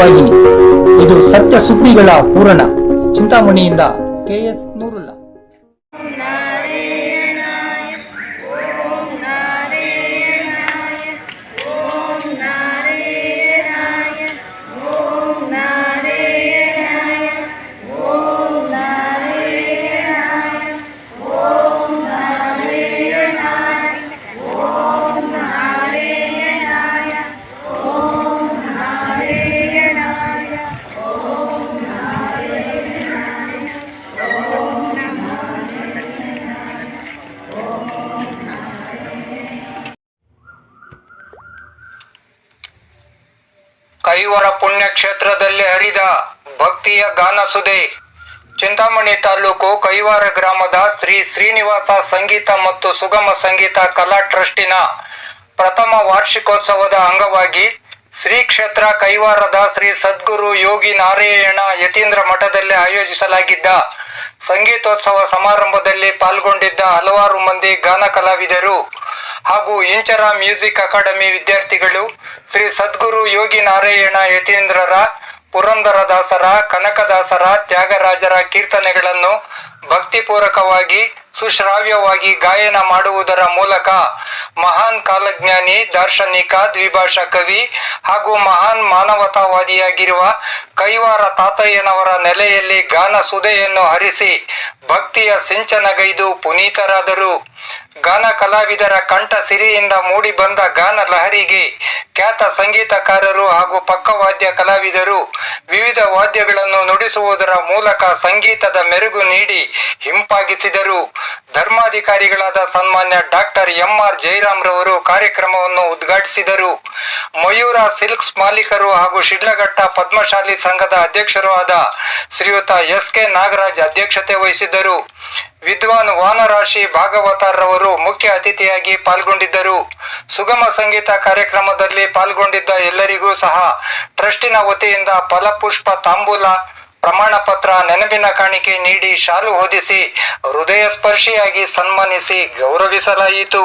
ಸುದ್ದಿವಾಹಿನಿ ಇದು ಸತ್ಯ ಸುದ್ದಿಗಳ ಪೂರಣ ಚಿಂತಾಮಣಿಯಿಂದ ಕೆಎಸ್ ಪುಣ್ಯ ಪುಣ್ಯಕ್ಷೇತ್ರದಲ್ಲಿ ಹರಿದ ಭಕ್ತಿಯ ಗಾನಸುದೆ ಚಿಂತಾಮಣಿ ತಾಲೂಕು ಕೈವಾರ ಗ್ರಾಮದ ಶ್ರೀ ಶ್ರೀನಿವಾಸ ಸಂಗೀತ ಮತ್ತು ಸುಗಮ ಸಂಗೀತ ಕಲಾ ಟ್ರಸ್ಟಿನ ಪ್ರಥಮ ವಾರ್ಷಿಕೋತ್ಸವದ ಅಂಗವಾಗಿ ಶ್ರೀ ಕ್ಷೇತ್ರ ಕೈವಾರದ ಶ್ರೀ ಸದ್ಗುರು ಯೋಗಿ ನಾರಾಯಣ ಯತೀಂದ್ರ ಮಠದಲ್ಲಿ ಆಯೋಜಿಸಲಾಗಿದ್ದ ಸಂಗೀತೋತ್ಸವ ಸಮಾರಂಭದಲ್ಲಿ ಪಾಲ್ಗೊಂಡಿದ್ದ ಹಲವಾರು ಮಂದಿ ಗಾನ ಕಲಾವಿದರು ಹಾಗೂ ಇಂಚರ ಮ್ಯೂಸಿಕ್ ಅಕಾಡೆಮಿ ವಿದ್ಯಾರ್ಥಿಗಳು ಶ್ರೀ ಸದ್ಗುರು ಯೋಗಿ ನಾರಾಯಣ ಯತೀಂದ್ರರ, ಪುರಂದರದಾಸರ, ಕನಕದಾಸರ, ತ್ಯಾಗರಾಜರ ಕೀರ್ತನೆಗಳನ್ನು ಭಕ್ತಿಪೂರ್ವಕವಾಗಿ ಸುಶ್ರಾವ್ಯವಾಗಿ ಗಾಯನ ಮಾಡುವುದರ ಮೂಲಕ ಮಹಾನ್ ಕಾಲಜ್ಞಾನಿ, ದಾರ್ಶನಿಕ, ದ್ವಿಭಾಷಾ ಕವಿ ಹಾಗೂ ಮಹಾನ್ ಮಾನವತಾವಾದಿಯಾಗಿರುವ ಕೈವಾರ ತಾತಯ್ಯನವರ ನೆಲೆಯಲ್ಲಿ ಗಾನ ಸುದೆಯನ್ನು ಹರಿಸಿ ಭಕ್ತಿಯ ಸಿಂಚನಗೈದು ಪುನೀತರಾದರು. ಗಾನ ಕಲಾವಿದರ ಕಂಠ ಸಿರಿಯಿಂದ ಮೂಡಿ ಬಂದ ಗಾನ ಲಹರಿಗೆ ಖ್ಯಾತ ಸಂಗೀತಕಾರರು ಹಾಗೂ ಪಕ್ಕವಾದ್ಯ ಕಲಾವಿದರು ವಿವಿಧ ವಾದ್ಯಗಳನ್ನು ನುಡಿಸುವುದರ ಮೂಲಕ ಸಂಗೀತದ ಮೆರುಗು ನೀಡಿ ಹಿಂಪಾಗಿಸಿದರು. ಧರ್ಮಾಧಿಕಾರಿಗಳಾದ ಸನ್ಮಾನ್ಯ ಡಾಕ್ಟರ್ ಎಂ ಆರ್ ಜಯರಾಮ್ ರವರು ಕಾರ್ಯಕ್ರಮವನ್ನು ಉದ್ಘಾಟಿಸಿದರು. ಮಯೂರ ಸಿಲ್ಕ್ಸ್ ಮಾಲೀಕರು ಹಾಗೂ ಶಿಡ್ಲಘಟ್ಟ ಪದ್ಮಶಾಲಿ ಸಂಘದ ಅಧ್ಯಕ್ಷರೂ ಆದ ಶ್ರೀಯುತ ಎಸ್ ಕೆ ನಾಗರಾಜ್ ಅಧ್ಯಕ್ಷತೆ ವಹಿಸಿದ್ದರು. ವಿದ್ವಾನ್ ವಾನರಾಶಿ ಭಾಗವತಾರವರು ಮುಖ್ಯ ಅತಿಥಿಯಾಗಿ ಪಾಲ್ಗೊಂಡಿದ್ದರು. ಸುಗಮ ಸಂಗೀತ ಕಾರ್ಯಕ್ರಮದಲ್ಲಿ ಪಾಲ್ಗೊಂಡಿದ್ದ ಎಲ್ಲರಿಗೂ ಸಹ ಟ್ರಸ್ಟಿನ ವತಿಯಿಂದ ಫಲಪುಷ್ಪ ತಾಂಬೂಲ ಪ್ರಮಾಣ ಪತ್ರ ನೆನಪಿನ ಕಾಣಿಕೆ ನೀಡಿ ಶಾಲು ಹೊದಿಸಿ ಹೃದಯ ಸ್ಪರ್ಶಿಯಾಗಿ ಸನ್ಮಾನಿಸಿ ಗೌರವಿಸಲಾಯಿತು.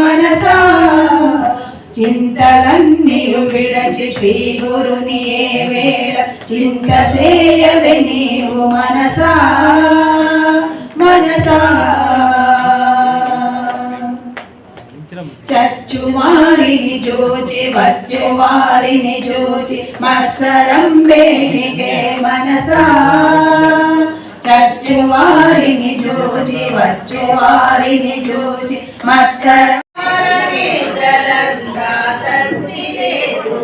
మనసా. చింతలన్నీయు విడచి శ్రీ గురుని ఏ వేళ చింత సేయవే నీవు మనసా. మనసా. చచ్చు వారిని జోచి వచ్చు వారిని జోచి మత్సరం వేణిగే మనసా. చచ్చు వారిని జోచి వచ్చు వారిని జోచి మత్సరం నిద్రలంగా శక్తి లేదు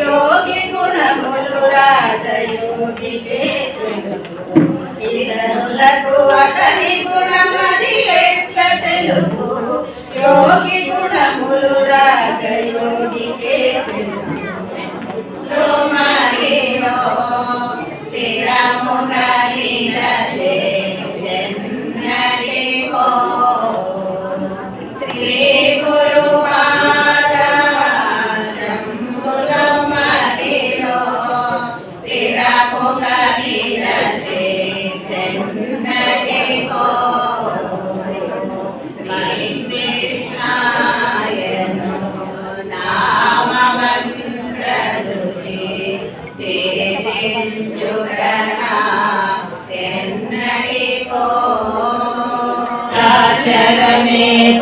యోగి గుణములు రాజయోగి ఇతరులకు అతని గుణమది ఎట్ల తెలుసు? యోగి గుణములు రాజయోగికే తెలుసు లోమరిలో స్థిరముగా లీలలే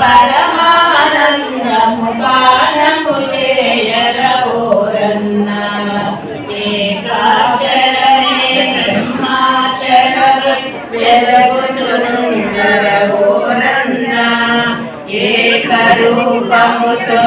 పరమానందము పానము చేయరవోరన్న ఏకాచరణే బ్రహ్మాచర జరగుచురుండరవోరన్న ఏకరూపముతో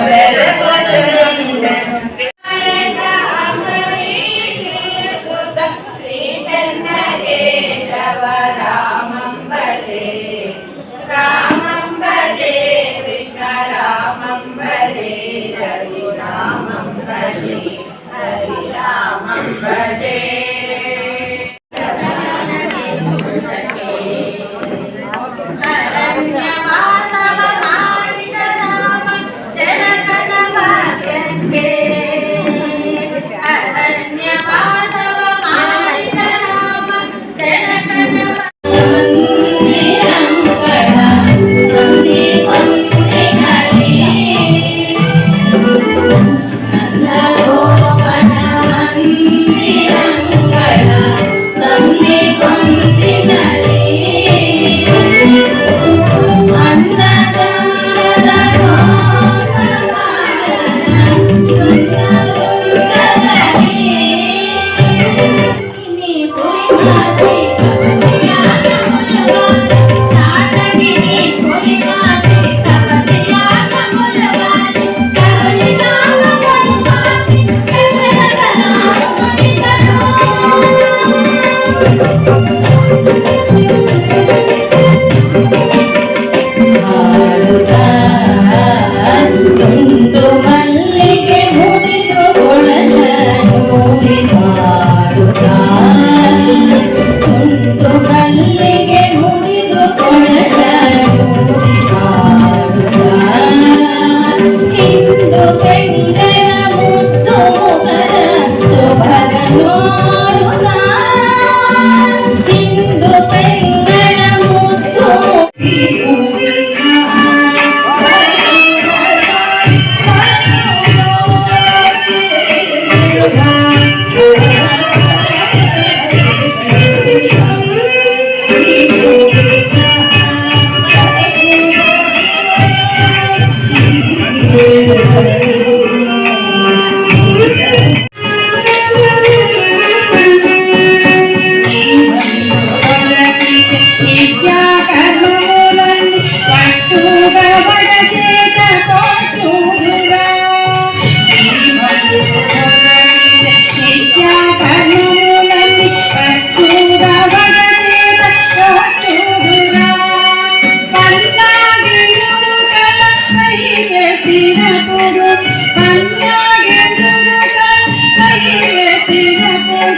Thank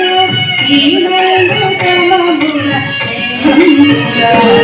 you.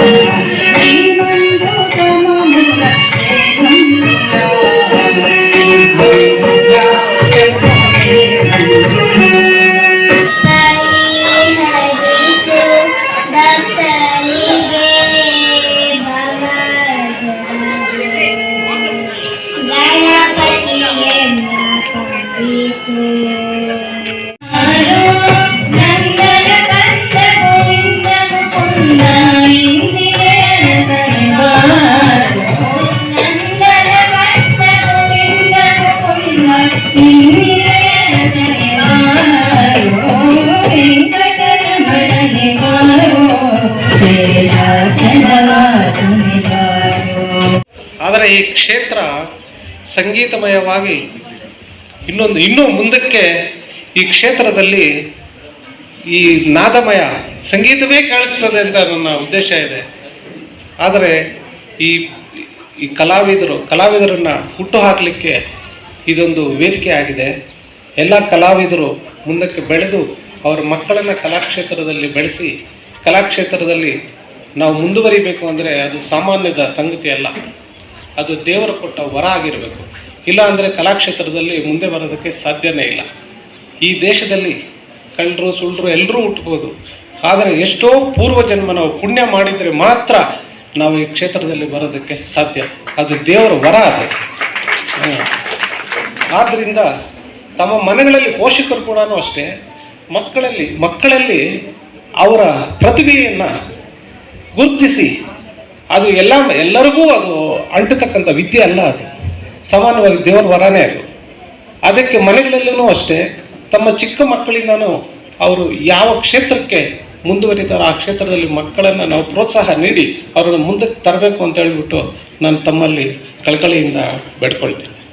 ಸಂಗೀತಮಯವಾಗಿ ಇನ್ನೊಂದು, ಇನ್ನೂ ಮುಂದಕ್ಕೆ ಈ ಕ್ಷೇತ್ರದಲ್ಲಿ ಈ ನಾದಮಯ ಸಂಗೀತವೇ ಕಾಣಿಸ್ತದೆ ಅಂತ ನನ್ನ ಉದ್ದೇಶ ಇದೆ. ಆದರೆ ಈ ಈ ಕಲಾವಿದರು, ಕಲಾವಿದರನ್ನು ಹುಟ್ಟು ಹಾಕಲಿಕ್ಕೆ ಇದೊಂದು ವೇದಿಕೆ ಆಗಿದೆ. ಎಲ್ಲ ಕಲಾವಿದರು ಮುಂದಕ್ಕೆ ಬೆಳೆದು ಅವರ ಮಕ್ಕಳನ್ನು ಕಲಾಕ್ಷೇತ್ರದಲ್ಲಿ ಬೆಳೆಸಿ, ಕಲಾಕ್ಷೇತ್ರದಲ್ಲಿ ನಾವು ಮುಂದುವರಿಬೇಕು ಅಂದರೆ ಅದು ಸಾಮಾನ್ಯದ ಸಂಗತಿ ಅಲ್ಲ. ಅದು ದೇವರು ಕೊಟ್ಟ ವರ ಆಗಿರಬೇಕು. ಇಲ್ಲ ಅಂದರೆ ಕಲಾಕ್ಷೇತ್ರದಲ್ಲಿ ಮುಂದೆ ಬರೋದಕ್ಕೆ ಸಾಧ್ಯನೇ ಇಲ್ಲ. ಈ ದೇಶದಲ್ಲಿ ಕಳ್ಳರು, ಸುಳ್ಳರು ಎಲ್ಲರೂ ಹುಟ್ಬೋದು. ಆದರೆ ಎಷ್ಟೋ ಪೂರ್ವ ಜನ್ಮ ನಾವು ಪುಣ್ಯ ಮಾಡಿದರೆ ಮಾತ್ರ ನಾವು ಈ ಕ್ಷೇತ್ರದಲ್ಲಿ ಬರೋದಕ್ಕೆ ಸಾಧ್ಯ. ಅದು ದೇವರ ವರ ಅದು. ಆದ್ದರಿಂದ ತಮ್ಮ ಮನೆಗಳಲ್ಲಿ ಪೋಷಕರು ಕೂಡ ಅಷ್ಟೇ. ಮಕ್ಕಳಲ್ಲಿ ಮಕ್ಕಳಲ್ಲಿ ಅವರ ಪ್ರತಿಭೆಯನ್ನು ಗುರುತಿಸಿ ಅದು ಎಲ್ಲ ಎಲ್ಲರಿಗೂ ಅದು ಅಂಟತಕ್ಕಂಥ ವಿದ್ಯೆ ಅಲ್ಲ ಅದು. ಸಾಮಾನ್ಯವಾಗಿ ದೇವರ ವರನೇ ಅದು. ಅದಕ್ಕೆ ಮನೆಗಳಲ್ಲೂ ಅಷ್ಟೇ, ತಮ್ಮ ಚಿಕ್ಕ ಮಕ್ಕಳಿಂದನೂ ಅವರು ಯಾವ ಕ್ಷೇತ್ರಕ್ಕೆ ಮುಂದುವರಿತಾರೋ ಆ ಕ್ಷೇತ್ರದಲ್ಲಿ ಮಕ್ಕಳನ್ನು ನಾವು ಪ್ರೋತ್ಸಾಹ ನೀಡಿ ಅವರನ್ನು ಮುಂದಕ್ಕೆ ತರಬೇಕು ಅಂತ ಹೇಳಿಬಿಟ್ಟು ನಾನು ತಮ್ಮಲ್ಲಿ ಕಳಕಳಿಯಿಂದ ಬೇಡ್ಕೊಳ್ತೀನಿ.